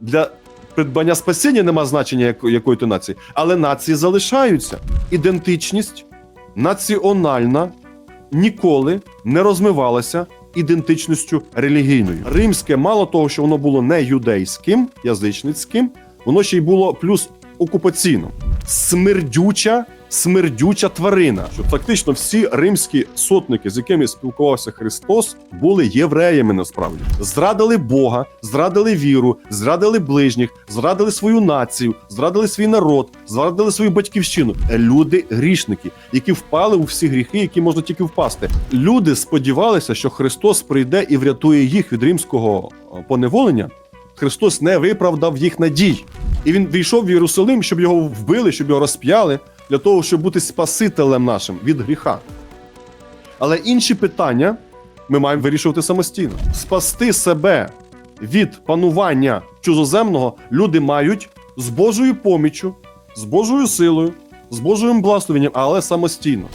для придбання спасіння нема значення яко- якої то нації, але нації залишаються. Ідентичність національна ніколи не розмивалася ідентичністю релігійною. Римське, мало того, що воно було не юдейським, язичницьким, воно ще й було плюс окупаційним. Смердюча, смердюча тварина. Що фактично всі римські сотники, з якими спілкувався Христос, були євреями насправді. Зрадили Бога, зрадили віру, зрадили ближніх, зрадили свою націю, зрадили свій народ, зрадили свою батьківщину. Люди грішники, які впали у всі гріхи, які можна тільки впасти. Люди сподівалися, що Христос прийде і врятує їх від римського е, поневолення. Христос не виправдав їх надій. І він війшов в Єрусалим, щоб його вбили, щоб його розп'яли, для того, щоб бути спасителем нашим від гріха. Але інші питання ми маємо вирішувати самостійно. Спасти себе від панування чужоземного люди мають з Божою поміччю, з Божою силою, з Божим благословенням, але самостійно.